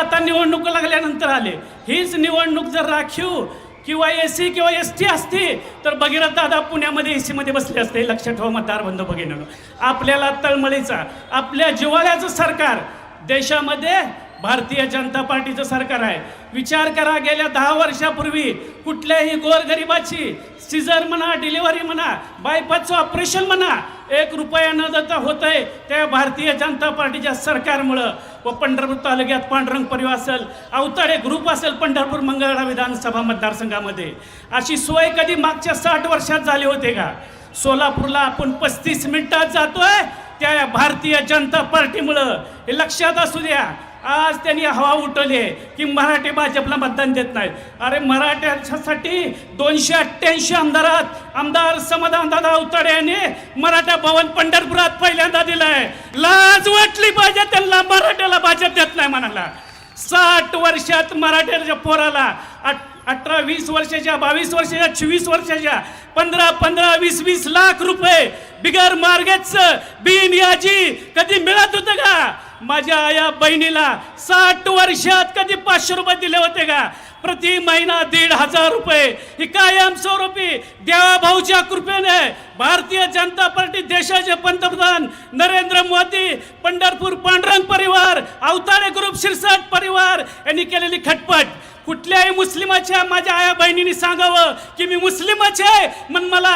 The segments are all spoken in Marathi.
आता निवडणूक लागल्यानंतर आले. हीच निवडणूक जर राखीव किंवा एस सी किंवा एस टी असती तर भगीरथ दादा पुण्यामध्ये एस सीमध्ये बसले असते. लक्षात ठेवा मतदार बंधू भगिनीनं. आपल्याला तळमळीचा आपल्या जिवाळ्याचं सरकार देशामध्ये भारतीय जनता पार्टीचं सरकार आहे. विचार करा गेल्या दहा वर्षापूर्वी कुठल्याही गोरगरिबाची सिझर म्हणा डिलिव्हरी म्हणा बायपासचं ऑपरेशन म्हणा एक रुपया न देता आहे त्या भारतीय जनता पार्टीच्या सरकारमुळं. व पंढरपूर तालुक्यात पांडुरंग परिवार असेल अवताडे ग्रुप असेल पंढरपूर मंगळवेढा विधानसभा मतदारसंघामध्ये. अशी सोय कधी मागच्या साठ वर्षात झाली होते का? सोलापूरला आपण पस्तीस मिनिटात जातोय त्या भारतीय जनता पार्टीमुळं. हे लक्षात असू द्या. आज त्यांनी हवा उठवली आहे की मराठी भाजपला मतदान देत नाहीत. अरे मराठ्याच्यासाठी दोनशे अठ्ठ्याऐंशी आमदारात आमदार समाधान दादा अवताडे यांनी मराठा भवन पंढरपुरात पहिल्यांदा दिलाय. लाज वाटली पाहिजे त्यांना मराठ्याला भाजप देत नाही म्हणाला. साठ वर्षात मराठ्याच्या पोराला अठरा वीस वर्षाच्या बावीस वर्षाच्या चोवीस वर्षाच्या पंधरा पंधरा वीस वीस लाख रुपये बिगर मार्गेच बिन याची कधी मिळत होतं का? माझ्या आया बहिणीला साठ वर्षात कधी पाचशे रुपये दिले होते का? प्रति महिना दीड हजार रुपये. ही कायमस्वरूपी देवा भाऊच्या कृपेने भारतीय जनता पार्टी देशाचे पंतप्रधान नरेंद्र मोदी पंढरपूर पांडुरंग परिवार अवतारे ग्रुप शिरसाट परिवार यांनी केलेली खटपट. कुठल्याही मुस्लिमाच्या माझ्या आया बहिणीने सांगावं की मी मुस्लिमच आहे मग मला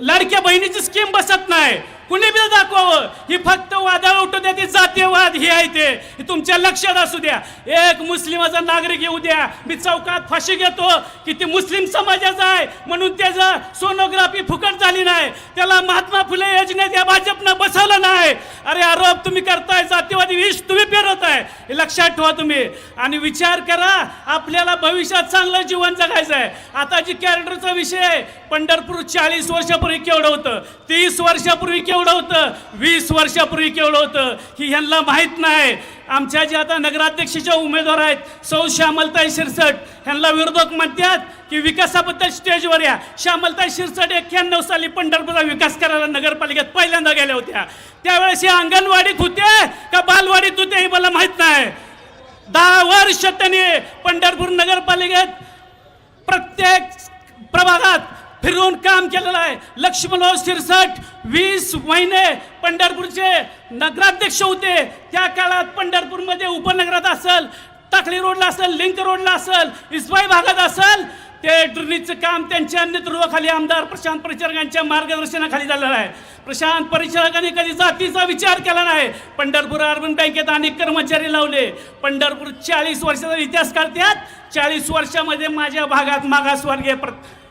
लाडक्या बहिणीची स्कीम बसत नाही. कुणी बी दाखवावं? ही फक्त वादळ उठू द्या ती जातीयवाद ही आहे ते. तुमच्या लक्षात असू द्या. एक मुस्लिमाचा नागरिक येऊ द्या. मी चौकात फाशी घेतो की ती मुस्लिम समाजाचा आहे. म्हणून त्याचं सोनोग्राफी फुकट झाली नाही. त्याला महात्मा फुले योजनेत या भाजपनं बसवलं नाही. अरे आरोप तुम्ही करताय जातीवादी विष तुम्ही पेरवताय हे लक्षात ठेवा तुम्ही. आणि विचार करा आपल्याला भविष्यात चांगलं जीवन जगायचं आहे. आता जी कॅरेक्टरचा विषय आहे पंढरपूर चाळीस वर्षापूर्वी केवढं होतं? तीस वर्षापूर्वी केवढं होतं? वीस वर्षापूर्वी केवढं होतं? ही ह्यांना माहीत नाही. आमच्या जे आता नगराध्यक्षाच्या उमेदवार आहेत सौ श्यामलताई शिरसट ह्यांना विरोधक म्हणतात की विकासाबद्दल स्टेजवर या. श्यामलताई शिरसट एक्क्याण्णव साली पंढरपूरचा विकास करायला नगरपालिकेत पहिल्यांदा गेल्या होत्या. त्यावेळेस हे अंगणवाडीत होते का बालवाडीत होते हे मला माहीत नाही. दहा वर्ष त्यांनी पंढरपूर नगरपालिकेत प्रत्येक प्रभागात फिरून काम केलेलं आहे. लक्ष्मणराव शिरसट वीस महिने पंढरपूरचे नगराध्यक्ष होते. त्या काळात पंढरपूरमध्ये उपनगरात असेल टाकळी रोडला असेल लिंक रोडला असेल इस्वाई भागात असेल ते ड्रिनीचं काम त्यांच्या नेतृत्वाखाली आमदार प्रशांत परिचारकांच्या मार्गदर्शनाखाली झालेलं आहे. प्रशांत परिचारकांनी कधी जातीचा विचार केला नाही. पंढरपूर अर्बन बँकेत अनेक कर्मचारी लावले. पंढरपूर चाळीस वर्षाचा इतिहास काढतात. चाळीस वर्षामध्ये माझ्या भागात मागासवर्गीय प्र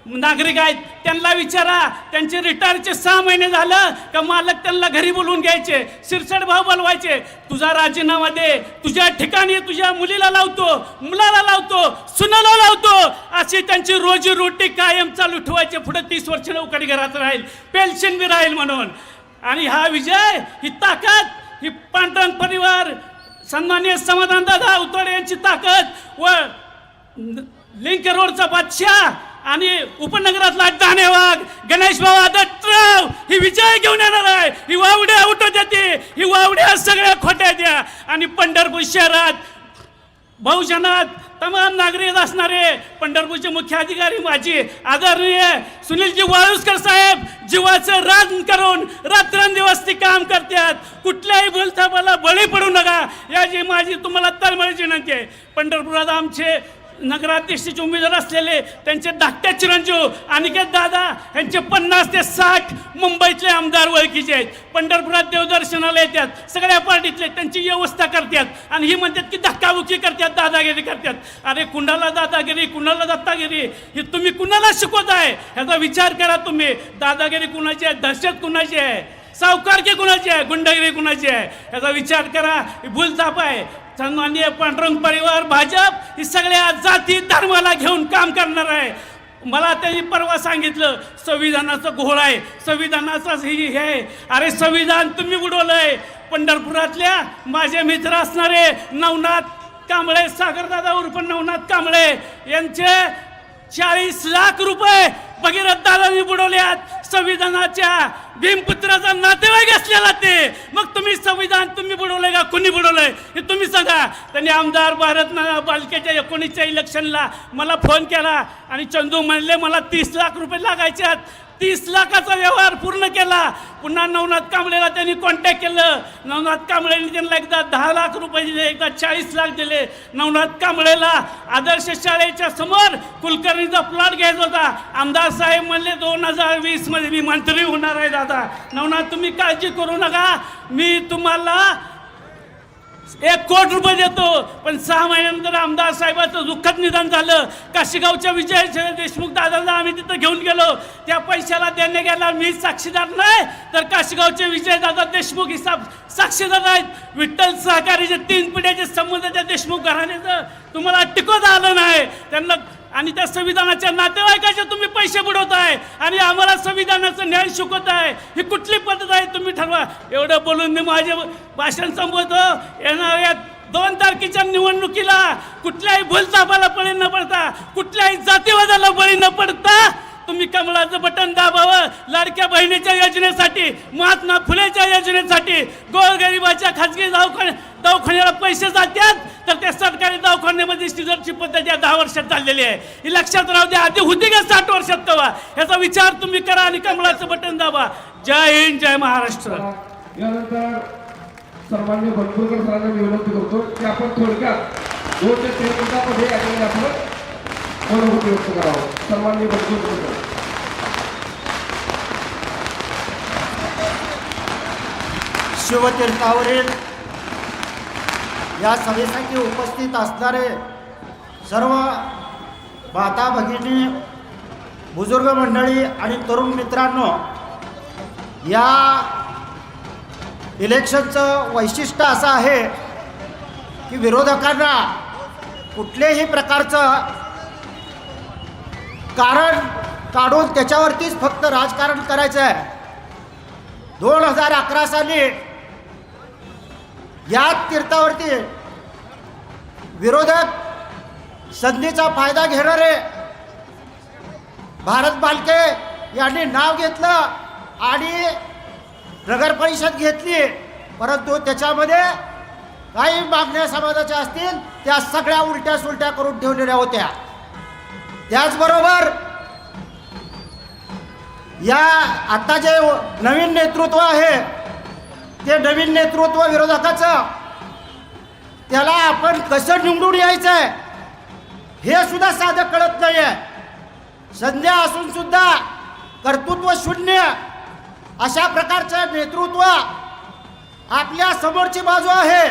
नागरिक आहेत त्यांना विचारा. त्यांचे रिटायरचे सहा महिने झालं का मालक त्यांना घरी बोलवून घ्यायचे शिरसट भाव बोलवायचे. तुझा राजीनामा दे तुझ्या ठिकाणी तुझ्या मुलीला लावतो मुलाला लावतो सुनाला लावतो. अशी त्यांची रोजी रोटी कायम चालू ठेवायचे. पुढे तीस वर्ष नोकरी घरात राहील पेन्शन बी राहील म्हणून. आणि हा विजय ही ताकद ही पांढरंग परिवार सन्मान्य समाधानदादा उतोडे यांची ताकद व लिंक रोडचा बादशाह आणि उपनगरातला दानेवाग गणेश बाबा दत्तराव ही विजय घेऊन येणार आहे. ही वावड्या उठत येते ही वावड्या सगळ्या खोट्या द्या. आणि पंढरपूर शहरात बहुजनात तमाम नागरिक असणारे पंढरपूरचे मुख्य अधिकारी माझी आदरणीय सुनीलजी वाळुसकर साहेब जीवाचं रान करून रात्रंदिवस ती काम करतात. कुठल्याही बोलताबाला बळी पडू नका. याची माझी तुम्हाला तळमळीची विनंती आहे. पंढरपुरात आमचे नगराध्यक्षाचे उमेदवार असलेले त्यांचे धाकटे चिरंजीव अनिकेत दादा यांचे पन्नास ते साठ मुंबईतले आमदार ओळखीचे आहेत. पंढरपुरात देवदर्शनाला येतात. सगळ्या पार्टीतले त्यांची व्यवस्था करतात. आणि ही म्हणतात की धक्काबुक्की करतात दादागिरी करतात. अरे कुणाला दादागिरी कुणाला दत्तागिरी? हे तुम्ही कुणाला शिकवत आहे ह्याचा विचार करा तुम्ही. दादागिरी कुणाची आहे? दहशत कुणाची आहे? सावकारकी कुणाची आहे? गुंडगिरी कुणाची आहे? याचा विचार करा. भूलताप आहे. सन्माननीय पांडुरंग परिवार भाजप ही सगळ्या जाती धर्माला घेऊन काम करणार आहे. मला त्यांनी परवा सांगितलं संविधानाचं घोळ आहे संविधानाचाच हे हे आहे. अरे संविधान तुम्ही उडवलंय पंढरपुरातल्या माझे मित्र असणारे नवनाथ कांबळे सागरदादा उर्फ नवनाथ कांबळे यांचे चाळीस लाख रुपये भगीरथ दादांनी बुडवल्यात संविधानाच्या भीमपुत्राचा नातेवाईक असलेला ते. मग तुम्ही संविधान तुम्ही बुडवलंय का? कुणी बुडवलंय? हे तुम्ही सांगा. त्यांनी आमदार भारत बालकेच्या एकोणीसच्या इलेक्शनला मला फोन केला आणि चंदू म्हणले मला तीस लाख रुपये लागायचे आहेत. तीस लाखाचा व्यवहार पूर्ण केला. पुन्हा नवनाथ कांबळेला त्यांनी कॉन्टॅक्ट केलं. नवनाथ कांबळेने त्यांना एकदा दहा लाख रुपये दिले एकदा चाळीस लाख दिले. नवनाथ कांबळेला आदर्श शाळेच्या समोर कुलकर्णीचा प्लॉट घ्यायचा होता. आमदार साहेब म्हणले दोन हजार वीसमध्ये मी मंत्री होणार आहे दादा. नवनाथ तुम्ही काळजी करू नका. मी तुम्हाला एक कोट रुपये देतो. पण सहा महिन्यानंतर आमदार साहेबाचं दुःखद निधन झालं. काशीगावच्या विजय देशमुख दादांना आम्ही तिथं घेऊन गेलो. त्या पैशाला देणे गेला मी साक्षीदार नाही तर काशीगावचे विजय दादा देशमुख ही साक्षीदार आहेत. विठ्ठल सहकारीचे तीन पिढ्याचे संबंध त्या देशमुख घराण्याचं. तुम्हाला टिकवता आलं नाही. त्यांना आणि त्या संविधानाच्या नातेवाईकाचे तुम्ही पैसे बुडवताय आणि आम्हाला संविधानाचं न्याय शिकवताय. ही कुठली पद्धत आहे तुम्ही ठरवा. एवढं बोलून मी माझे भाषण संपवतो. येणाऱ्या दोन तारखेच्या निवडणुकीला कुठल्याही भूलतापाला बळी न पडता कुठल्याही जातीवादाला बळी न पडता तुम्ही कमळाचं बटन दाबावं. लाडक्या बहिणीच्या योजनेसाठी महात्मा फुलेच्या योजनेसाठी गोरगरिबाच्या खाजगी दवाखान्या दवाखान्याला पैसे जातात. दवाखान्यामध्ये सिजरची पद्धत या दहा वर्षात चाललेली आहे. ही लक्षात राहू द्या आधी होती का साठ वर्षात तेव्हा? याचा विचार तुम्ही करा आणि कमळाचं बटन दाबा. जय हिंद जय महाराष्ट्र. यानंतर सन्मान्य बनपूरकर सरांना मी विनंती करतो की आपण थोडक्यात दोन ते तीन मिनिटांमध्ये या ठिकाणी आपण अनुभूती व्यक्त करावं. सन्मान्य बनपूरकर सर शिवतीर्थावरील या सभेसाठी उपस्थित असणारे सर्व माता भगिनी बुजुर्ग मंडळी आणि तरुण मित्रांनो या इलेक्शनचं वैशिष्ट्य असं आहे की विरोधकांना कुठल्याही प्रकारचं कारण काढून त्याच्यावरतीच फक्त राजकारण करायचं आहे दोन हजार अकरा साली या तीर्थावरती विरोधक संधीचा फायदा घेणारे भारत बालके यांनी नाव घेतलं आणि नगर परिषद घेतली. परंतु त्याच्यामध्ये काही मागण्या समाजाच्या असतील त्या सगळ्या उलट्या सुलट्या करून ठेवलेल्या होत्या. त्याचबरोबर या आता जे नवीन नेतृत्व आहे ते नवीन नेतृत्व विरोधकाचं त्याला आपण कसं निवडून यायचं आहे हे सुद्धा साधं कळत नाही आहे संध्या असून सुद्धा कर्तृत्व शून्य. अशा प्रकारचं नेतृत्व आपल्या समोरची बाजू आहे.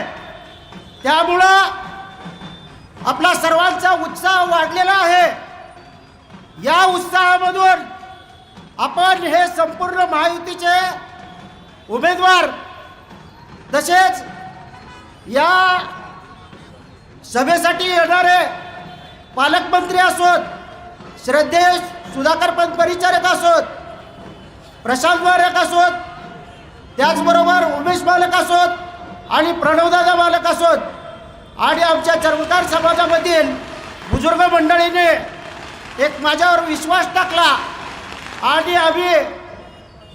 त्यामुळं आपला सर्वांचा उत्साह वाढलेला आहे. या उत्साहामधून आपण हे संपूर्ण महायुतीचे उमेदवार तसेच या सभेसाठी येणारे पालकमंत्री असोत श्रद्धेय सुधाकर पंत परिचारक असोत प्रशांत मालक असोत त्याचबरोबर उमेश मालक असोत आणि प्रणवदादा मालक असोत आणि आमच्या चर्मकार समाजामधील बुजुर्ग मंडळीने एक माझ्यावर विश्वास टाकला आणि आम्ही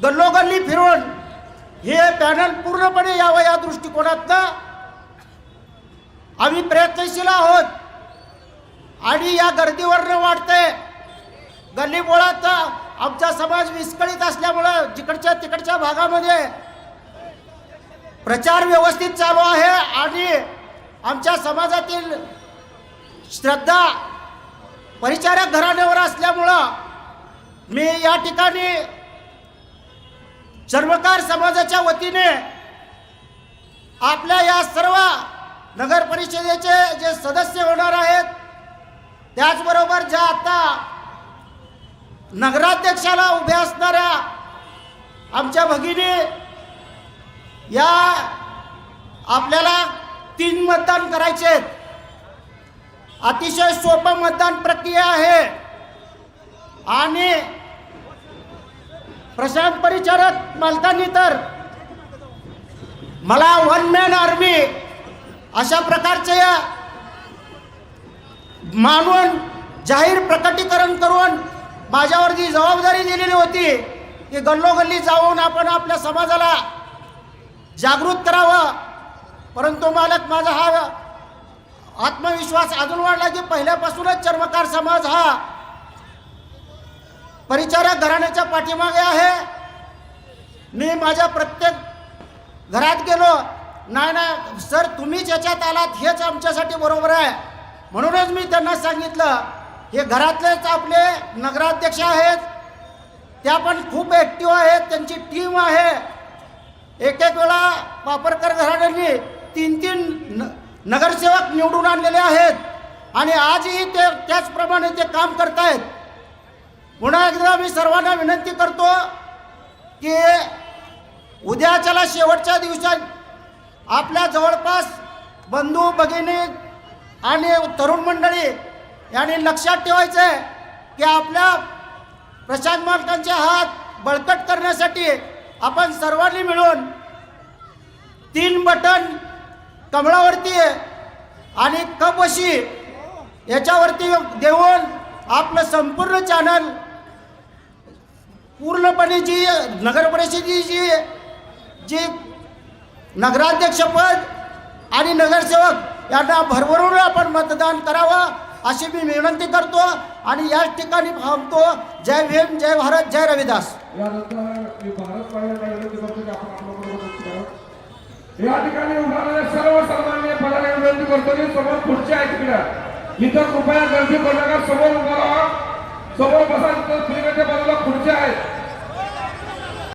गल्लोगल्ली फिरून हे पॅनल पूर्णपणे यावं या दृष्टिकोनातनं. आम्ही प्रयत्नशील आहोत. आणि या गर्दीवरनं वाटतंय गल्लीबोळात आमचा समाज विस्कळीत असल्यामुळं जिकडच्या तिकडच्या भागामध्ये प्रचार व्यवस्थित चालू आहे आणि आमच्या समाजातील श्रद्धा परिचारक घराण्यावर असल्यामुळं मी या ठिकाणी चर्मकार समाजाच्या वतीने आपल्या या सर्व नगर परिषदेचे जे सदस्य होणार आहेत त्याचबरोबर ज्या आता नगराध्यक्षाला उभ्या असणाऱ्या आमच्या भगिनी या आपल्याला तीन मतदान करायचे आहेत. अतिशय सोपं मतदान प्रक्रिया आहे. आणि प्रशांत परिचारक मालकांनी तर मला वन मॅन आर्मी अशा प्रकारचे मानून जाहीर प्रकटीकरण करून माझ्यावर जी जबाबदारी दिलेली होती की गल्लोगल्ली जाऊन आपण आपल्या समाजाला जागृत करावं. परंतु मालक माझा हा आत्मविश्वास अजून वाढला की पहिल्यापासूनच चर्मकार समाज हा परिचारक घराण्याच्या पाठीमागे आहे. मी माझ्या प्रत्येक घरात गेलो नाही नाही सर तुम्हीच याच्यात आलात हेच आमच्यासाठी बरोबर आहे. म्हणूनच मी त्यांना सांगितलं हे घरातलेच आपले नगराध्यक्ष आहेत. त्या पण खूप ॲक्टिव्ह आहेत त्यांची टीम आहे. एक एक वेळा वापरकर घराण्यांनी तीन तीन न नगरसेवक निवडून आणलेले आहेत. आणि आजही ते त्याचप्रमाणे ते काम करतायत. पुन्हा एकदा मी सर्वांना विनंती करतो की उद्याच्याला शेवटच्या दिवसात आपल्या जवळपास बंधू भगिनी आणि तरुण मंडळी यांनी लक्षात ठेवायचं आहे की आपल्या प्रशांत मालकांचे हात बळकट करण्यासाठी आपण सर्वांनी मिळून तीन बटन कमळावरती आणि कप अशी याच्यावरती देऊन आपलं संपूर्ण चॅनल पूर्णपणे जी नगर परिषदेची जी नगराध्यक्षपद आणि नगरसेवक यांना भरभरून आपण मतदान करावं अशी मी विनंती करतो आणि याच ठिकाणी थांबतो. जय भीम जय भारत जय रविदास. या ठिकाणी उभारलेल्या सर्व सन्मान्य पदाने विनंती करतो की समोर खुर्च्या आहेत तिकडे. इथं कृपया गर्दी करू नका समोर उभा राहा. समोर बसा तिथं बाजूला खुर्च्या आहेत